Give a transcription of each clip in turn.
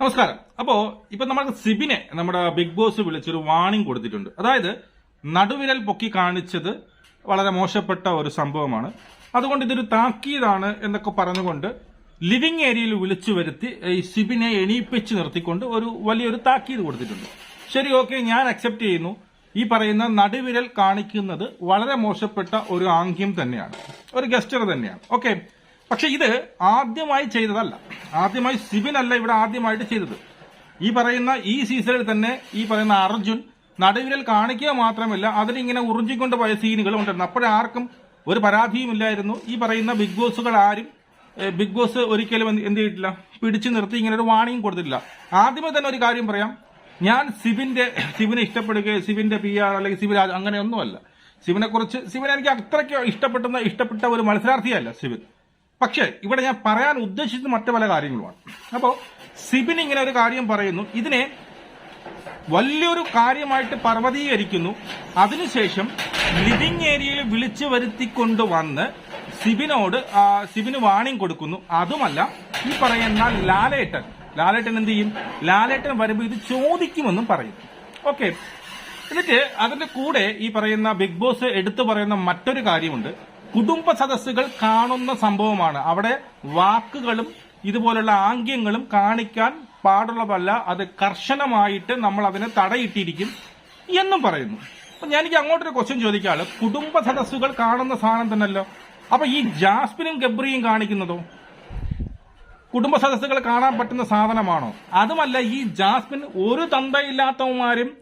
നമസ്കാരം. അപ്പോ ഇപ്പൊ നമ്മൾക്ക് സിബിനെ നമ്മുടെ ബിഗ് ബോസ് വിളിച്ചൊരു വാണിംഗ് കൊടുത്തിട്ടുണ്ട്. അതായത് നടുവിരൽ പൊക്കി കാണിച്ചത് വളരെ മോശപ്പെട്ട ഒരു സംഭവമാണ്. അതുകൊണ്ട് ഇതൊരു താക്കീതാണ് എന്നൊക്കെ പറഞ്ഞുകൊണ്ട് ലിവിംഗ് ഏരിയയിൽ വിളിച്ചു വരുത്തി ഈ സിബിനെ എണീപ്പിച്ച് നിർത്തിക്കൊണ്ട് ഒരു വലിയൊരു താക്കീത് കൊടുത്തിട്ടുണ്ട്. ശരി ഓക്കെ ഞാൻ അക്സെപ്റ്റ് ചെയ്യുന്നു. ഈ പറയുന്ന നടുവിരൽ കാണിക്കുന്നത് വളരെ മോശപ്പെട്ട ഒരു ആംഗ്യം തന്നെയാണ്. ഒരു ഗസ്റ്റർ തന്നെയാണ്. ഓക്കെ പക്ഷെ ഇത് ആദ്യമായി ചെയ്തതല്ല. ആദ്യമായി സിബിൻ അല്ല ഇവിടെ ആദ്യമായിട്ട് ചെയ്തത്. ഈ പറയുന്ന ഈ സീസണിൽ തന്നെ ഈ പറയുന്ന അർജുൻ നടുവിരൽ കാണിക്കുക മാത്രമല്ല അതിനിങ്ങനെ ഉറിഞ്ചിക്കൊണ്ട് പോയ സീനുകൾ ഉണ്ടായിരുന്നു. അപ്പോഴാർക്കും ഒരു പരാതിയും ഇല്ലായിരുന്നു. ഈ പറയുന്ന ബിഗ് ബോസുകൾ ആരും ബിഗ് ബോസ് ഒരിക്കലും എന്ത് ചെയ്തിട്ടില്ല. പിടിച്ചു നിർത്തി ഇങ്ങനെ ഒരു വാണിയും കൊടുത്തിട്ടില്ല. ആദ്യമേ തന്നെ ഒരു കാര്യം പറയാം. ഞാൻ സിബിന്റെ സിബിനെ ഇഷ്ടപ്പെടുകയോ സിബിന്റെ പി ആർ അല്ലെങ്കിൽ സിബിൻ അങ്ങനെയൊന്നുമല്ല. സിബിനെ കുറിച്ച് സിബിനെ എനിക്ക് അത്രയ്ക്ക് ഇഷ്ടപ്പെടുന്ന ഇഷ്ടപ്പെട്ട ഒരു മത്സരാർത്ഥിയല്ല സിബിൻ. പക്ഷേ ഇവിടെ ഞാൻ പറയാൻ ഉദ്ദേശിച്ചത് മറ്റു പല കാര്യങ്ങളുമാണ്. അപ്പോൾ സിബിൻ ഇങ്ങനെ ഒരു കാര്യം പറയുന്നു. ഇതിനെ വലിയൊരു കാര്യമായിട്ട് പർവതീകരിക്കുന്നു. അതിനുശേഷം ലിവിംഗ് ഏരിയയിൽ വിളിച്ചു വരുത്തിക്കൊണ്ട് വന്ന് സിബിനോട് സിബിന് വാണിംഗ് കൊടുക്കുന്നു. അതുമല്ല ഈ പറയുന്ന ലാലേട്ടൻ. ലാലേട്ടൻ എന്ത് ചെയ്യും? ലാലേട്ടൻ വരുമ്പോൾ ഇത് ചോദിക്കുമെന്നും പറയും. ഓക്കെ. എന്നിട്ട് അതിന്റെ കൂടെ ഈ പറയുന്ന ബിഗ് ബോസ് എടുത്തു പറയുന്ന മറ്റൊരു കാര്യമുണ്ട്. കുടുംബ സദസ്സുകൾ കാണുന്ന സംഭവമാണ്. അവിടെ വാക്കുകളും ഇതുപോലുള്ള ആംഗ്യങ്ങളും കാണിക്കാൻ പാടുള്ളതല്ല അത് കർശനമായിട്ട് നമ്മൾ അതിനെ തടയിട്ടിരിക്കും എന്നും പറയുന്നു. അപ്പൊ ഞാൻ എനിക്ക് അങ്ങോട്ടൊരു ക്വസ്റ്റ്യൻ ചോദിക്കാൾ കുടുംബ സദസ്സുകൾ കാണുന്ന സാധനം തന്നെയല്ലോ. അപ്പൊ ഈ ജാസ്മിനും ഗബ്രിയും കാണിക്കുന്നതോ? കുടുംബ സദസ്സുകൾ കാണാൻ പറ്റുന്ന സാധനമാണോ? അതുമല്ല ഈ ജാസ്മിൻ ഒരു തന്തയില്ലാത്തവന്മാരും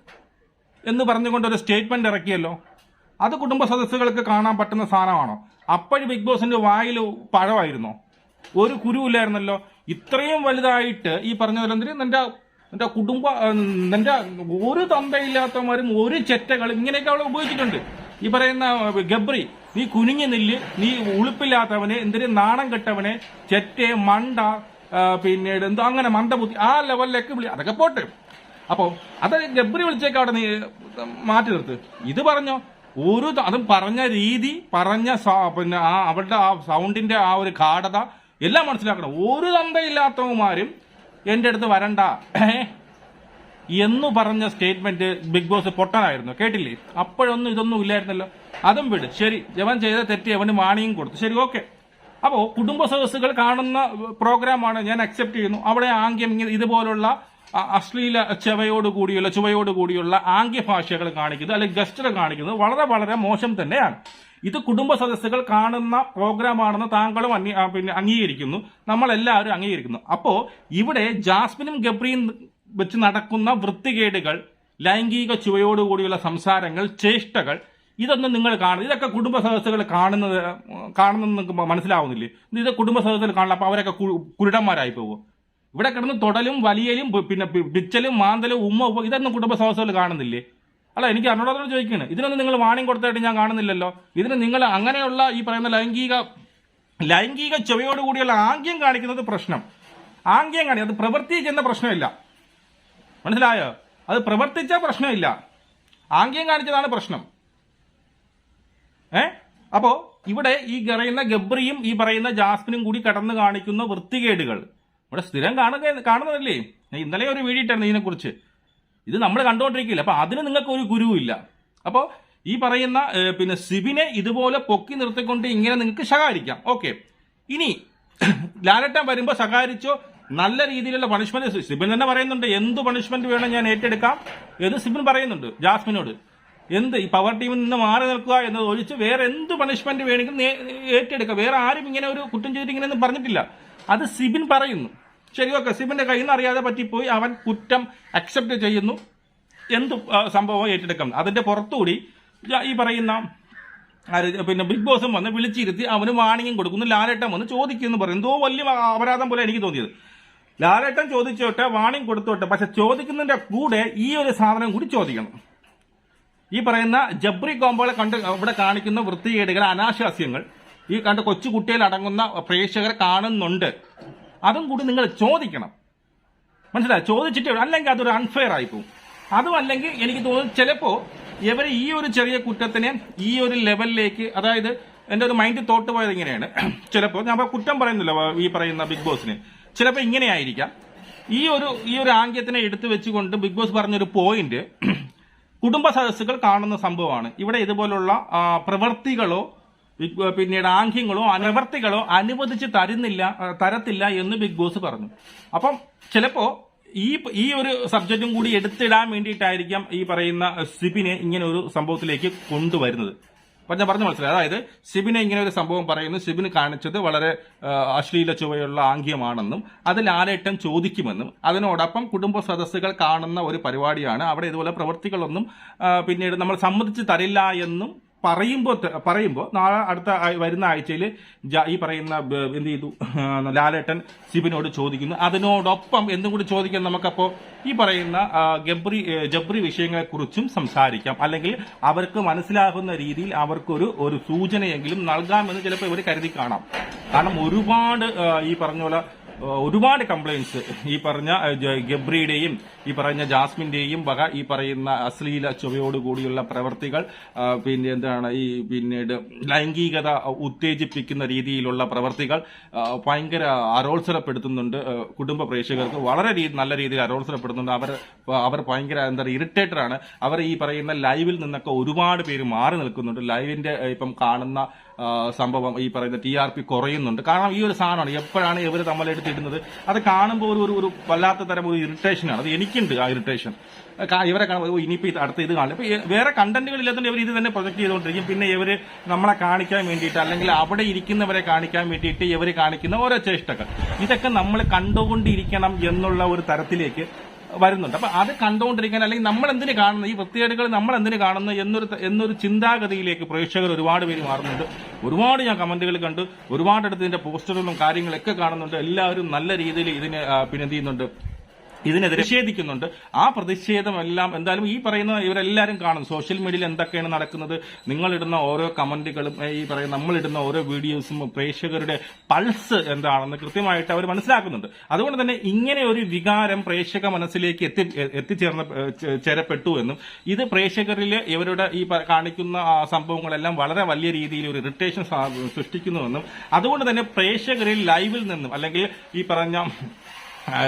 എന്ന് പറഞ്ഞുകൊണ്ട് ഒരു സ്റ്റേറ്റ്മെന്റ് ഇറക്കിയല്ലോ. അത് കുടുംബ സദസ്സുകൾക്ക് കാണാൻ പറ്റുന്ന സാധനമാണോ? അപ്പോഴും ബിഗ് ബോസിന്റെ വായിൽ പഴമായിരുന്നോ? ഒരു കുരുവില്ലായിരുന്നല്ലോ? ഇത്രയും വലുതായിട്ട് ഈ പറഞ്ഞ പോലെ എന്തിന് നിന്റെ നിന്റെ കുടുംബ നിന്റെ ഒരു തന്തയില്ലാത്തവന്മാരും ഒരു ചെറ്റകളും ഇങ്ങനെയൊക്കെ അവളെ ഉപയോഗിച്ചിട്ടുണ്ട്. ഈ പറയുന്ന ഗബ്രി നീ കുനിഞ്ഞു നില്ല് നീ ഉളുപ്പില്ലാത്തവനെ എന്തിന് നാണം കെട്ടവനെ ചെറ്റെ മണ്ട പിന്നീട് എന്തോ അങ്ങനെ മന്ദബുദ്ധി ആ ലെവലിലേക്ക് വിളി അതൊക്കെ പോട്ടെ. അപ്പോ അത് ഗബ്രി വിളിച്ചേക്കാവിടെ നീ മാറ്റി നിർത്ത്. ഇത് പറഞ്ഞോ ഒരു അതും പറഞ്ഞ രീതി പറഞ്ഞ പിന്നെ ആ അവളുടെ ആ സൗണ്ടിന്റെ ആ ഒരു ഗാഠത എല്ലാം മനസ്സിലാക്കണം. ഒരു തന്തയില്ലാത്തവന്മാരും എന്റെ അടുത്ത് വരണ്ട. എന്ന് പറഞ്ഞ സ്റ്റേറ്റ്മെന്റ് ബിഗ് ബോസ് പൊട്ടനായിരുന്നു. കേട്ടില്ലേ? അപ്പോഴൊന്നും ഇതൊന്നും ഇല്ലായിരുന്നല്ലോ. അതും വിട്. ശരി ജവൻ ചെയ്ത തെറ്റി അവന് വാണിയും കൊടുത്തു. ശരി ഓക്കെ. അപ്പോ കുടുംബ സദസ്സുകൾ കാണുന്ന പ്രോഗ്രാമാണ് ഞാൻ അക്സെപ്റ്റ് ചെയ്യുന്നു. അവിടെ ആംഗ്യം ഇതുപോലുള്ള അശ്ലീല ചെവയോട് കൂടിയുള്ള ചുവയോട് കൂടിയുള്ള ആംഗ്യ ഭാഷകൾ കാണിക്കുന്നത് അല്ലെങ്കിൽ ഗസ്റ്റർ കാണിക്കുന്നത് വളരെ വളരെ മോശം തന്നെയാണ്. ഇത് കുടുംബ സദസ്സുകൾ കാണുന്ന പ്രോഗ്രാമാണെന്ന് താങ്കളും പിന്നെ അംഗീകരിക്കുന്നു. നമ്മളെല്ലാവരും അംഗീകരിക്കുന്നു. അപ്പോ ഇവിടെ ജാസ്മിനും ഗബ്രിയും വെച്ച് നടക്കുന്ന വൃത്തികേടുകൾ ലൈംഗിക ചുവയോടുകൂടിയുള്ള സംസാരങ്ങൾ ചേഷ്ടകൾ ഇതൊന്നും നിങ്ങൾ കാണുന്നത് ഇതൊക്കെ കുടുംബ സദസ്സുകൾ കാണുന്നത് കാണുന്നത് നിങ്ങൾക്ക് മനസ്സിലാവുന്നില്ലേ? ഇത് കുടുംബ സദസ്സുകൾ കാണണം അപ്പൊ അവരൊക്കെ കുരുടന്മാരായി പോകും ഇവിടെ കിടന്ന് തൊടലും വലിയലും പിന്നെ പിച്ചലും മാന്തലും ഉമ്മ ഉപ്പ ഇതൊന്നും കുടുംബ കാണുന്നില്ലേ? അല്ല എനിക്ക് അറിഞ്ഞോടത്തോട് ചോദിക്കുകയാണ് ഇതിനൊന്നും നിങ്ങൾ വാണിംഗ് കൊടുത്തായിട്ട് ഞാൻ കാണുന്നില്ലല്ലോ. ഇതിന് നിങ്ങൾ അങ്ങനെയുള്ള ഈ പറയുന്ന ലൈംഗിക ലൈംഗിക ചുവയോടുകൂടിയുള്ള ആംഗ്യം കാണിക്കുന്നത് പ്രശ്നം. ആംഗ്യം കാണി അത് പ്രവർത്തിക്കുന്ന പ്രശ്നമില്ല. മനസ്സിലായോ? അത് പ്രവർത്തിച്ച പ്രശ്നമില്ല. ആംഗ്യം കാണിച്ചതാണ് പ്രശ്നം. ഏ? അപ്പോ ഇവിടെ ഈ പറയുന്ന ഗബ്രിയും ഈ പറയുന്ന ജാസ്മിനും കൂടി കടന്നു കാണിക്കുന്ന വൃത്തികേടുകൾ. ഇവിടെ സ്ഥിരം കാണുക കാണുന്നതല്ലേ? ഇന്നലെ ഒരു വീഡിയോ ഇട്ടായിരുന്നു ഇതിനെക്കുറിച്ച്. ഇത് നമ്മൾ കണ്ടുകൊണ്ടിരിക്കില്ല അപ്പോൾ അതിന് നിങ്ങൾക്ക് ഒരു ഗുരുവില്ല. അപ്പോൾ ഈ പറയുന്ന പിന്നെ സിബിനെ ഇതുപോലെ പൊക്കി നിർത്തിക്കൊണ്ട് ഇങ്ങനെ നിങ്ങൾക്ക് ശകാരിക്കാം. ഓക്കെ. ഇനി ലാലട്ടൻ വരുമ്പോൾ ശകാരിച്ചോ? നല്ല രീതിയിലുള്ള പണിഷ്മെന്റ് സിബിൻ തന്നെ പറയുന്നുണ്ട്. എന്ത് പണിഷ്മെന്റ് വേണം ഞാൻ ഏറ്റെടുക്കാം? എന്ന് സിബിൻ പറയുന്നുണ്ട് ജാസ്മിനോട്. എന്ത്? ഈ പവർ ടീമിൽ നിന്ന് മാറി നിൽക്കുക എന്നത് ഒഴിച്ച് വേറെ എന്ത് പണിഷ്മെന്റ് വേണമെങ്കിലും ഏറ്റെടുക്കുക വേറെ ആരും ഇങ്ങനെ ഒരു കുറ്റം ചെയ്തിട്ട് ഇങ്ങനെയൊന്നും പറഞ്ഞിട്ടില്ല. അത് സിബിൻ പറയുന്നു. ശരി ഓക്കെ കയ്യിൽ നിന്ന് അറിയാതെ പറ്റിപ്പോയി. അവൻ കുറ്റം അക്സെപ്റ്റ് ചെയ്യുന്നു. എന്ത് സംഭവം ഏറ്റെടുക്കാം അതിന്റെ പുറത്തുകൂടി ഈ പറയുന്ന പിന്നെ ബിഗ് ബോസും വന്ന് വിളിച്ചിരുത്തി അവന് വാണിംഗും കൊടുക്കുന്നു. ലാലേട്ടൻ വന്ന് ചോദിക്കുന്നു പറയും. എന്തോ വലിയ അപരാധം പോലെ എനിക്ക് തോന്നിയത്. ലാലേട്ടൻ ചോദിച്ചോട്ടെ വാണിംഗ് കൊടുത്തോട്ടെ. പക്ഷെ ചോദിക്കുന്നതിന്റെ കൂടെ ഈ ഒരു സാധനം കൂടി ചോദിക്കണം. ഈ പറയുന്ന ജബ്രി കോമ്പോളെ കണ്ട് ഇവിടെ കാണിക്കുന്ന വൃത്തികേടുകൾ അനാശാസ്യങ്ങൾ ഈ കണ്ട കൊച്ചു കുട്ടികൾ അടങ്ങുന്ന പ്രേക്ഷകർ കാണുന്നുണ്ട്. അതും കൂടി നിങ്ങൾ ചോദിക്കണം. മനസ്സിലായി? ചോദിച്ചിട്ട് അല്ലെങ്കിൽ അതൊരു അൺഫെയർ പോകും അതും അല്ലെങ്കിൽ എനിക്ക് തോന്നുന്നു ചിലപ്പോ ഇവർ ഈ ഒരു ചെറിയ കുറ്റത്തിനെ ഈ ഒരു ലെവലിലേക്ക് അതായത് എന്റെ ഒരു മൈൻഡ് തോട്ട് പോയത് ഇങ്ങനെയാണ്. ചിലപ്പോൾ ഞാൻ കുറ്റം പറയുന്നില്ല ഈ പറയുന്ന ബിഗ് ബോസിന്. ചിലപ്പോൾ ഇങ്ങനെയായിരിക്കാം ഈ ഒരു ഈ ഒരു ആംഗ്യത്തിനെ എടുത്തു വെച്ചുകൊണ്ട് ബിഗ് ബോസ് പറഞ്ഞൊരു പോയിന്റ് കുടുംബ സദസ്സുകൾ കാണുന്ന സംഭവമാണ്. ഇവിടെ ഇതുപോലുള്ള പ്രവൃത്തികളോ പിന്നീട് ആംഗ്യങ്ങളോ പ്രവൃത്തികളോ അനുവദിച്ച് തരുന്നില്ല തരത്തില്ല എന്ന് ബിഗ് ബോസ് പറഞ്ഞു. അപ്പം ചിലപ്പോ ഈ ഈ ഒരു സബ്ജക്റ്റും കൂടി എടുത്തിടാൻ വേണ്ടിയിട്ടായിരിക്കാം ഈ പറയുന്ന സിബിനെ ഇങ്ങനെ ഒരു സംഭവത്തിലേക്ക് കൊണ്ടുവരുന്നത്. അപ്പൊ ഞാൻ പറഞ്ഞു മനസ്സിലായി. അതായത് സിബിനെ ഇങ്ങനെ ഒരു സംഭവം പറയുന്നു. സിബിന് കാണിച്ചത് വളരെ അശ്ലീല ചുവയുള്ള ആംഗ്യമാണെന്നും അത് ആരേറ്റം ചോദിക്കുമെന്നും അതിനോടൊപ്പം കുടുംബ സദസ്സുകൾ കാണുന്ന ഒരു പരിപാടിയാണ്. അവിടെ ഇതുപോലെ പ്രവൃത്തികളൊന്നും പിന്നീട് നമ്മൾ സമ്മതിച്ച് തരില്ല എന്നും പറയുമ്പോൾ പറയുമ്പോൾ നാളെ അടുത്ത വരുന്ന ആഴ്ചയിൽ ഈ പറയുന്ന എന്ത് ചെയ്തു? ലാലേട്ടൻ സിബിനോട് ചോദിക്കുന്നു. അതിനോടൊപ്പം എന്തും കൂടി ചോദിക്കാൻ നമുക്കപ്പോൾ ഈ പറയുന്ന ഗബ്രി ജബ്രി വിഷയങ്ങളെക്കുറിച്ചും സംസാരിക്കാം. അല്ലെങ്കിൽ അവർക്ക് മനസ്സിലാകുന്ന രീതിയിൽ അവർക്കൊരു ഒരു സൂചനയെങ്കിലും നൽകാമെന്ന് ചിലപ്പോൾ ഇവർ കരുതി കാണാം. കാരണം ഒരുപാട് ഈ പറഞ്ഞ പോലെ ഒരുപാട് കംപ്ലൈൻസ് ഈ പറഞ്ഞ ഗബ്രിയുടെയും ഈ പറഞ്ഞ ജാസ്മിന്റെയും വക ഈ പറയുന്ന അശ്ലീല ചുവയോട് കൂടിയുള്ള പ്രവർത്തികൾ പിന്നെ എന്താണ് ഈ പിന്നീട് ലൈംഗികത ഉത്തേജിപ്പിക്കുന്ന രീതിയിലുള്ള പ്രവർത്തികൾ ഭയങ്കര അരോത്സരപ്പെടുത്തുന്നുണ്ട് കുടുംബ പ്രേക്ഷകർക്ക് വളരെ നല്ല രീതിയിൽ അരോത്സരപ്പെടുന്നുണ്ട്. അവർ അവർ ഭയങ്കര എന്താ പറയുക ഇറിറ്റേറ്റഡ് ആണ്. അവർ ഈ പറയുന്ന ലൈവിൽ നിന്നൊക്കെ ഒരുപാട് പേര് മാറി നിൽക്കുന്നുണ്ട്. ലൈവിന്റെ ഇപ്പം കാണുന്ന സംഭവം ഈ പറയുന്ന ടി ആർ പി കുറയുന്നുണ്ട്. കാരണം ഈ ഒരു സാധനമാണ്. എപ്പോഴാണ് ഇവർ തമ്മിലെടുത്തിടുന്നത് അത് കാണുമ്പോൾ ഒരു ഒരു വല്ലാത്ത തരം ഒരു ഇറിറ്റേഷനാണ് അത് എനിക്കുണ്ട് ആ ഇറിറ്റേഷൻ ഇവരെ കാണുമ്പോൾ ഓ, ഇനിയിപ്പോ ഇത് അടുത്ത ഇത് കാണില്ല അപ്പോൾ ഈ വേറെ കണ്ടന്റുകൾ ഇല്ലാത്തതുകൊണ്ട് ഇവർ ഇത് തന്നെ പ്രൊജക്ട് ചെയ്തുകൊണ്ടിരിക്കും. പിന്നെ ഇവർ നമ്മളെ കാണിക്കാൻ വേണ്ടിയിട്ട് അല്ലെങ്കിൽ അവിടെ ഇരിക്കുന്നവരെ കാണിക്കാൻ വേണ്ടിയിട്ട് ഇവർ കാണിക്കുന്ന ഓരോ ചേഷ്ടകൾ. ഇതൊക്കെ നമ്മൾ കണ്ടുകൊണ്ടിരിക്കണം എന്നുള്ള ഒരു തരത്തിലേക്ക് വരുന്നുണ്ട്. അപ്പൊ അത് കണ്ടുകൊണ്ടിരിക്കാൻ അല്ലെങ്കിൽ നമ്മൾ എന്തിനു കാണുന്നു ഈ വൃത്തികേടുകൾ നമ്മൾ എന്തിനു കാണുന്നു എന്നൊരു എന്നൊരു ചിന്താഗതിയിലേക്ക് പ്രേക്ഷകർ ഒരുപാട് പേര് മാറുന്നുണ്ട്. ഒരുപാട് ഞാൻ കമന്റുകൾ കണ്ടു. ഒരുപാടടുത്ത് ഇതിന്റെ പോസ്റ്ററുകളും കാര്യങ്ങളൊക്കെ കാണുന്നുണ്ട്. എല്ലാവരും നല്ല രീതിയിൽ ഇതിനെ പിന്നെ ചെയ്യുന്നുണ്ട് ഇതിനെതിരെ നിഷേധിക്കുന്നുണ്ട് ആ പ്രതിഷേധമെല്ലാം എന്തായാലും ഈ പറയുന്ന ഇവരെല്ലാവരും കാണും. സോഷ്യൽ മീഡിയയിൽ എന്തൊക്കെയാണ് നടക്കുന്നത്? നിങ്ങളിടുന്ന ഓരോ കമന്റുകളും ഈ പറയുന്ന നമ്മളിടുന്ന ഓരോ വീഡിയോസും പ്രേക്ഷകരുടെ പൾസ് എന്താണെന്ന് കൃത്യമായിട്ട് അവർ മനസ്സിലാക്കുന്നുണ്ട്. അതുകൊണ്ട് തന്നെ ഇങ്ങനെ ഒരു വികാരം പ്രേക്ഷക മനസ്സിലേക്ക് എത്തി എത്തിച്ചേർന്ന ചേരപ്പെട്ടു എന്നും ഇത് പ്രേക്ഷകരിൽ ഇവരുടെ ഈ കാണിക്കുന്ന സംഭവങ്ങളെല്ലാം വളരെ വലിയ രീതിയിൽ ഒരു ഇറിറ്റേഷൻ സൃഷ്ടിക്കുന്നുവെന്നും അതുകൊണ്ട് തന്നെ പ്രേക്ഷകരിൽ ലൈവിൽ നിന്നും അല്ലെങ്കിൽ ഈ പറഞ്ഞ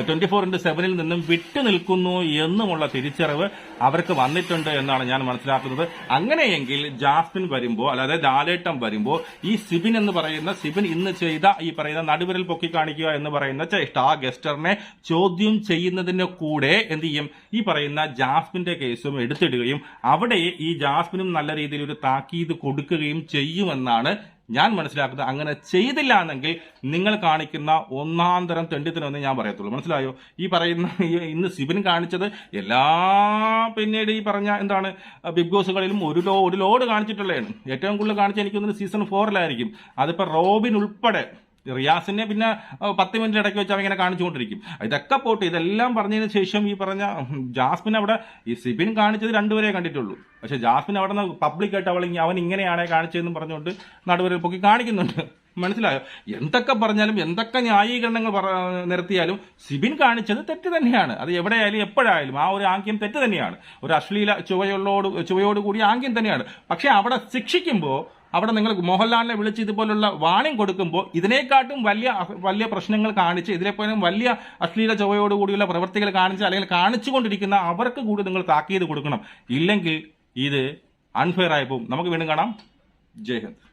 ട്വന്റി ഫോർ ഇന്റു സെവനിൽ നിന്നും വിട്ടു നിൽക്കുന്നു എന്നുമുള്ള തിരിച്ചറിവ് അവർക്ക് വന്നിട്ടുണ്ട് എന്നാണ് ഞാൻ മനസ്സിലാക്കുന്നത്. അങ്ങനെയെങ്കിൽ ജാസ്മിൻ വരുമ്പോൾ അല്ലാതെ ലാലേട്ടം വരുമ്പോൾ ഈ സിബിൻ എന്ന് പറയുന്ന സിബിൻ ഇന്ന് ചെയ്ത ഈ പറയുന്ന നടുവിരൽ പൊക്കി കാണിക്കുക എന്ന് പറയുന്ന ചേഷ്ട ആ ഗസ്റ്ററിനെ ചോദ്യം ചെയ്യുന്നതിന് കൂടെ എന്ത് ചെയ്യും? ഈ പറയുന്ന ജാസ്മിന്റെ കേസും എടുത്തിടുകയും അവിടെ ഈ ജാസ്മിനും നല്ല രീതിയിൽ ഒരു താക്കീത് കൊടുക്കുകയും ചെയ്യുമെന്നാണ് ഞാൻ മനസ്സിലാക്കുന്നത് അങ്ങനെ ചെയ്തില്ല എന്നെങ്കിൽ നിങ്ങൾ കാണിക്കുന്ന ഒന്നാം തരം തെണ്ടിത്തരമെന്ന് ഞാൻ പറയത്തുള്ളൂ. മനസ്സിലായോ? ഈ പറയുന്ന ഇന്ന് സിബിൻ കാണിച്ചത് എല്ലാ പിന്നീട് ഈ പറഞ്ഞ എന്താണ് ബിഗ് ബോസുകളിലും ഒരു ലോ ഒരു ലോഡ് കാണിച്ചിട്ടുള്ളതാണ്. ഏറ്റവും കൂടുതൽ കാണിച്ച എനിക്കൊന്ന് സീസൺ ഫോറിലായിരിക്കും അതിപ്പോൾ റോബിൻ ഉൾപ്പെടെ റിയാസിനെ പിന്നെ പത്ത് മിനിറ്റ് ഇടയ്ക്ക് വെച്ച് അവങ്ങനെ കാണിച്ചുകൊണ്ടിരിക്കും. ഇതൊക്കെ പോട്ട് ഇതെല്ലാം പറഞ്ഞതിന് ശേഷം ഈ പറഞ്ഞ ജാസ്മിൻ അവിടെ ഈ സിബിൻ കാണിച്ചത് രണ്ടുപേരെ കണ്ടിട്ടുള്ളൂ. പക്ഷെ ജാസ്മിൻ അവിടെ നിന്ന് പബ്ലിക്കായിട്ട് അവൾ അവൻ ഇങ്ങനെയാണ് കാണിച്ചതെന്ന് പറഞ്ഞുകൊണ്ട് നടുവരെ പൊക്കി കാണിക്കുന്നുണ്ട്. മനസ്സിലായോ? എന്തൊക്കെ പറഞ്ഞാലും എന്തൊക്കെ ന്യായീകരണങ്ങൾ പറ- നിരത്തിയാലും സിബിൻ കാണിച്ചത് തെറ്റ് തന്നെയാണ്. അത് എവിടെയായാലും എപ്പോഴായാലും ആ ഒരു ആംഗ്യം തെറ്റ് തന്നെയാണ്. ഒരു അശ്ലീല ചുവയോട് ചുവയോട് കൂടിയ ആംഗ്യം തന്നെയാണ്. പക്ഷെ അവിടെ ശിക്ഷിക്കുമ്പോൾ അവിടെ നിങ്ങൾ മോഹൻലാലിനെ വിളിച്ച് ഇതുപോലുള്ള വാണിംഗ് കൊടുക്കുമ്പോൾ ഇതിനേക്കാട്ടും വലിയ വലിയ പ്രശ്നങ്ങൾ കാണിച്ച് ഇതിനെപ്പോലും വലിയ അശ്ലീല ചൊവ്വയോടുകൂടിയുള്ള പ്രവൃത്തികൾ കാണിച്ച് അല്ലെങ്കിൽ കാണിച്ചുകൊണ്ടിരിക്കുന്ന അവർക്ക് കൂടി നിങ്ങൾ താക്കീത് കൊടുക്കണം. ഇല്ലെങ്കിൽ ഇത് അൺഫെയർ ആയി പോകും. നമുക്ക് വീണ്ടും കാണാം. ജയ് ഹിന്ദ്.